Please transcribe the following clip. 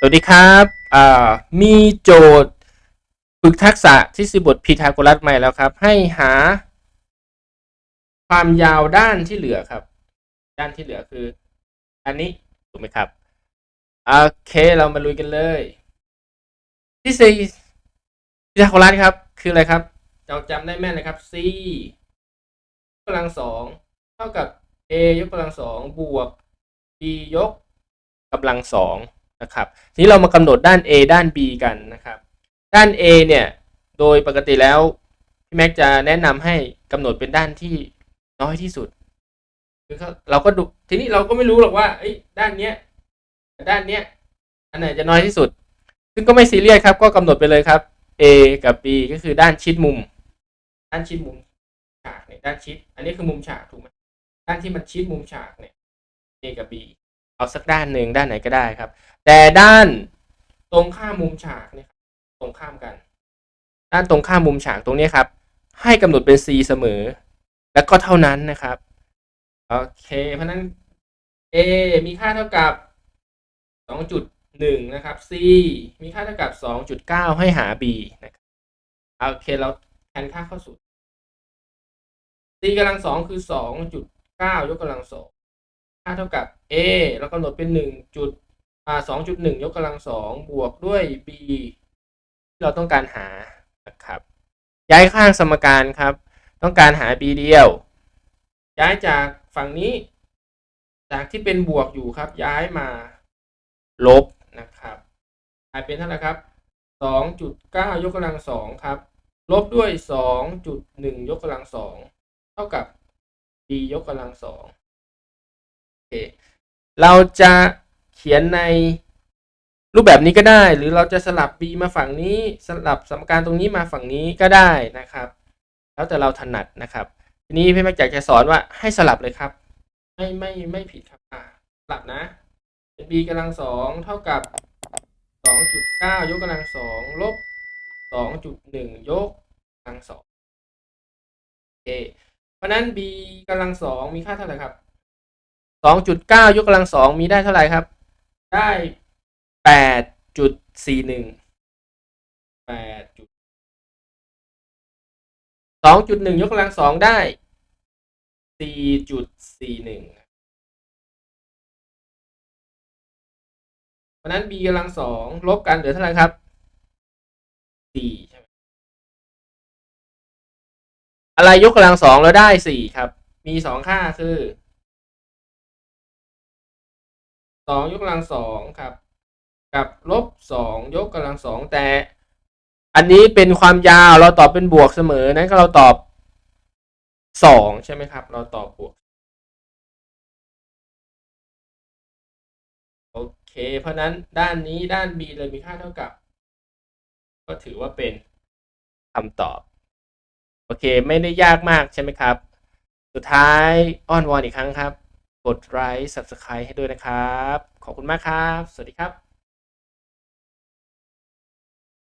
สวัสดีครับมีโจทย์ฝึกทักษะทฤษฎีบทพีทาโกรัสใหม่แล้วครับ ให้หา ความยาวด้านที่เหลือครับ ด้านที่เหลือคือ อันนี้ถูกไหมครับ โอเคเรามาลุยกันเลยทฤษฎีพีทาโกรัสครับ คืออะไรครับเราจำได้แม่นเลยครับ c ยกกำลังสองเท่ากับ a ยกกำลังสองบวก b ยกกำลังสอง นะครับทีนี้เรามากำหนดด้าน A ด้าน B กันนะครับ ด้าน A เนี่ยโดยปกติแล้วพี่แม็กจะแนะนำให้กำหนดเป็นด้านที่น้อยที่สุดคือเราก็ดูทีนี้เราก็ไม่รู้หรอกว่าอด้านเนี้ยด้านเนี้ยอันไหนจะน้อยที่สุด ซึ่งก็ไม่ซีเรียสครับ ก็กำหนดไปเลยครับ A กับ B ก็คือด้านชิดมุม ด้านชิดมุมฉากเนี่ยด้านชิด อันนี้คือมุมฉากถูกไหมด้านที่มันชิดมุมฉากเนี่ย A กับ B เอาสักด้านหนึ่งด้านไหนก็ได้ครับ แต่ด้านตรงข้ามมุมฉากเนี่ยตรงข้ามกัน ด้านตรงข้ามมุมฉากตรงนี้ครับ ให้กำหนดเป็น c เสมอ แล้วก็เท่านั้นนะครับโอเคเพราะนั้น a มีค่าเท่ากับ 2.1 นะครับ c มีค่าเท่ากับ 2.9 ให้หา b นะครับโอเคเราแทนค่าเข้าสูตร c กำลังสองคือ 2.9 ยกกำลังสอง ค่าเท่ากับ a เรากำหนดเป็น1จุดอ่า2.1 ยกกำลังสองบวกด้วย b ที่เราต้องการหานะครับย้ายข้างสมการครับ ต้องการหา b เดียว ย้ายจากฝั่งนี้ จากที่เป็นบวกอยู่ครับ ย้ายมาลบนะครับกลายเป็นเท่าไหร่ครับ 2.9 ยกกำลังสองครับ ลบด้วย 2.1 ยกกำลังสองเท่ากับ b ยกกำลังสอง เราจะเขียนในรูปแบบนี้ก็ได้ หรือเราจะสลับ b มาฝั่งนี้ สลับสมการตรงนี้มาฝั่งนี้ก็ได้นะครับ แล้วแต่เราถนัดนะครับ ทีนี้พี่แม็กอยากจะสอนว่าให้สลับเลยครับ ไม่ไม่ไม่ผิดครับอ่าสลับนะเป็น b กำลังสองเท่ากับ2.9ยกกำลังสองลบ2.1ยกกำลังสองโอเคเพราะนั้น b กำลังสองมีค่าเท่าไหร่ครับ องจุดเก้ายกกำลังสองมีได้เท่าไหร่ครับ ได้แปดจุดสี่หนึ่งแปดจุดสองจุดหนึ่งยกกำลังสองได้สี่จุดสี่หนึ่งเพราะนั้น b กำลังสองลบกันเหลือเท่าไหร่ครับสี่ใช่ไหมอะไรยกกำลังสองแล้วได้สี่ครับ มีสองค่าคือ สองยกกำลังสองครับ กับลบสองยกกำลังสองแต่ อันนี้เป็นความยาวเราตอบเป็นบวกเสมอนั้นก็เราตอบสองใช่ไหมครับ เราตอบบวกโอเค เพราะนั้นด้านนี้ด้าน b เลยมีค่าเท่ากับ ก็ถือว่าเป็นคำตอบ โอเค ไม่ได้ยากมากใช่ไหมครับ สุดท้ายอ้อนวอนอีกครั้งครับ ดไลค์ Subscribe ให้ด้วยนะครับ ขอบคุณมากครับ สวัสดีครับ